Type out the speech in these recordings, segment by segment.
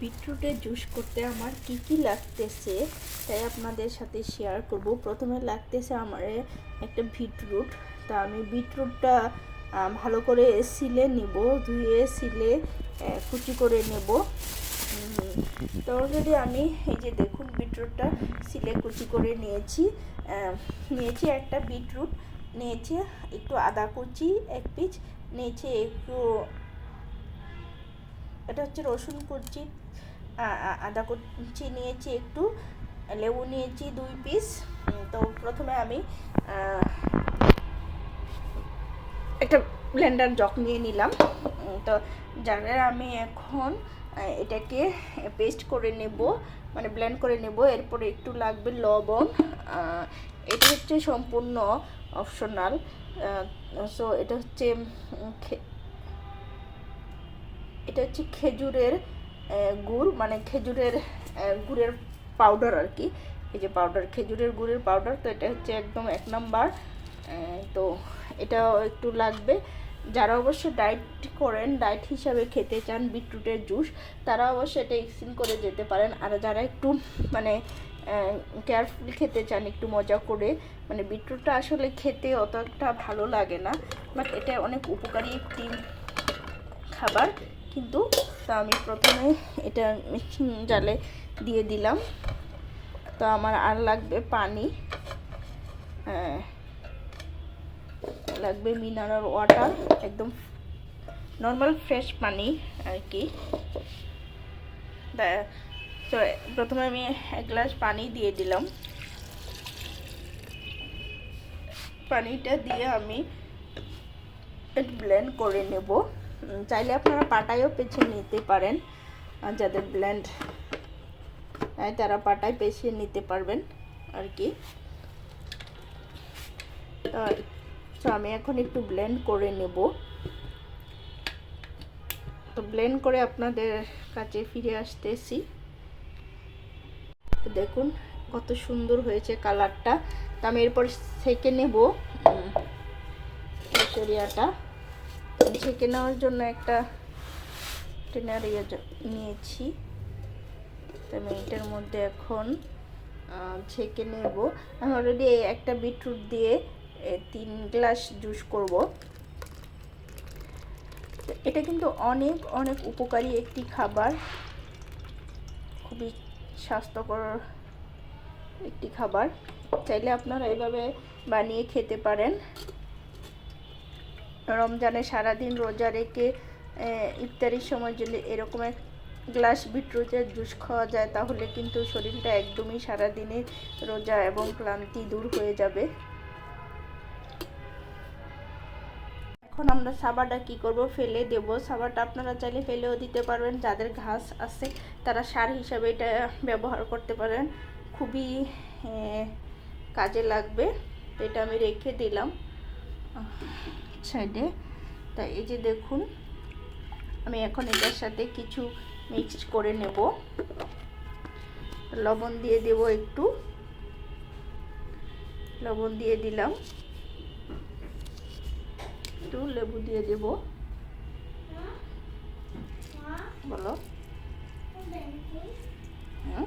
বিটরুটের juice করতে আমার কি কি লাগতেছে, তাই আপনাদের সাথে শেয়ার করব। প্রথমে লাগতেছে আমার একটা বিটরুট। তা আমি বিটরুটটা ভালো করে সিলে নিব, ধুয়ে সিলে কুচি করে নেব। তো অলরেডি আমি এই যে দেখুন বিটরুটটা সিলে কুচি করে নিয়েছি নিয়েছি একটা বিটরুট, নিয়েছি একটু আদা কুচি এক পিস নিয়েছি একটু, এটা হচ্ছে রসুন কুচি আদা কুচি নিয়েছি একটু, লেবু নিয়েছি দুই পিস তো প্রথমে আমি একটা ব্লেন্ডার জগ নিয়ে নিলাম তো যারা আমি এখন এটাকে পেস্ট করে নেব মানে ব্লেন্ড করে নেব, এরপরে একটু লাগবে লবণ এটা হচ্ছে সম্পূর্ণ অপশনাল সো এটা হচ্ছে এটা হচ্ছে খেজুরের গুড় মানে খেজুরের গুড়ের পাউডার আর কি। এই যে পাউডার খেজুরের গুড়ের পাউডার তো এটা হচ্ছে একদম এক নাম্বার। তো এটাও একটু লাগবে। যারা অবশ্য ডায়েট করেন ডায়েট হিসাবে খেতে চান বিটরুটের জুস, তারা অবশ্য এটা এক্সিন করে যেতে পারেন। আর যারা একটু মানে কেয়ারফুল খেতে চান, একটু মজা করে মানে বিটরুটটা আসলে খেতে অত একটা ভালো লাগে না। বাট এটা অনেক উপকারী একটি খাবার। কিন্তু তা আমি প্রথমে এটা মিক্সিং জালে দিয়ে দিলাম। তো আমার আর লাগবে পানি। হ্যাঁ। লাগবে মিনারেল ওয়াটার, একদম নর্মাল ফ্রেশ পানি আর কি। তো প্রথমে আমি এক গ্লাস পানি দিয়ে দিলাম। পানিটা দিয়ে আমি ব্লেন্ড করে নেব। চাইলে আপনারা পাটায়ও পেছে নিতে পারেন যাদের ব্লেন্ড তারা পাটায় পেছিয়ে নিতে পারবেন আর কি। তো আমি এখন একটু ব্লেন্ড করে নেব। তো ব্লেন্ড করে আপনাদের কাছে ফিরে আসতেছি। দেখুন কত সুন্দর হয়েছে কালারটা তো আমি এরপর সেকে নেব কেশরিয়াটা ছেঁকে নেওয়ার জন্য একটা টেনার ইয়ে নিয়েছি। তো আমি এটার মধ্যে এখন ছেঁকে নেব। আমি অলরেডি একটা বিটরুট দিয়ে তিন গ্লাস জুস করব। এটা কিন্তু অনেক অনেক উপকারী একটি খাবার। খুবই স্বাস্থ্যকর একটি খাবার। চাইলে আপনারা এভাবে বানিয়ে খেতে পারেন। রমজানে সারাদিন রোজা রেখে ইফতারির সময় যদি এরকম এক গ্লাস বিটরুটের জুস খাওয়া যায়, তাহলে কিন্তু শরীরটা একদমই সারাদিনে রোজা এবং ক্লান্তি দূর হয়ে যাবে। এখন আমরা সাবাটা কি করব? ফেলে দেব। সাবাটা আপনারা চাইলে ফেলেও দিতে পারবেন। যাদের ঘাস আছে, তারা সার হিসাবে এটা ব্যবহার করতে পারেন। খুবই কাজে লাগবে। এটা আমি রেখে দিলাম। সাইডে তা এই যে দেখুন, আমি এখন এটার সাথে কিছু মিক্সড করে নেব। লবণ দিয়ে দেব একটু। লবণ দিয়ে দিলাম। একটু লেবু দিয়ে দেব। বলো। হুম হুম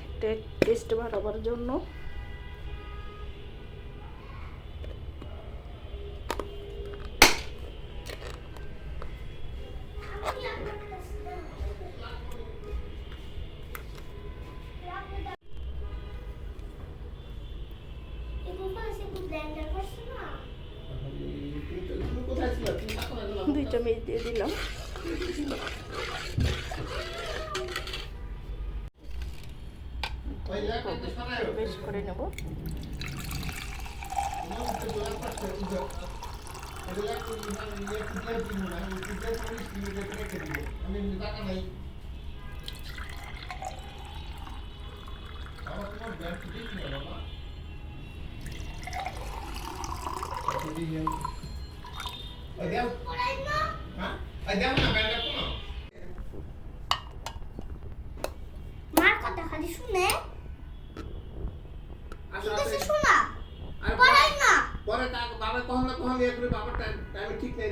টেস্ট বাড়াবার জন্য। দুই চামচ দিয়ে দিলাম। বেশ করে নেব Adeu. Hah? Adeu na merda com não. Marco, tá com a শুনতেছি শোনা। পড়াই না। পরে বাবা কখন না কখন এরপরে বাবার টাইম ঠিক নেই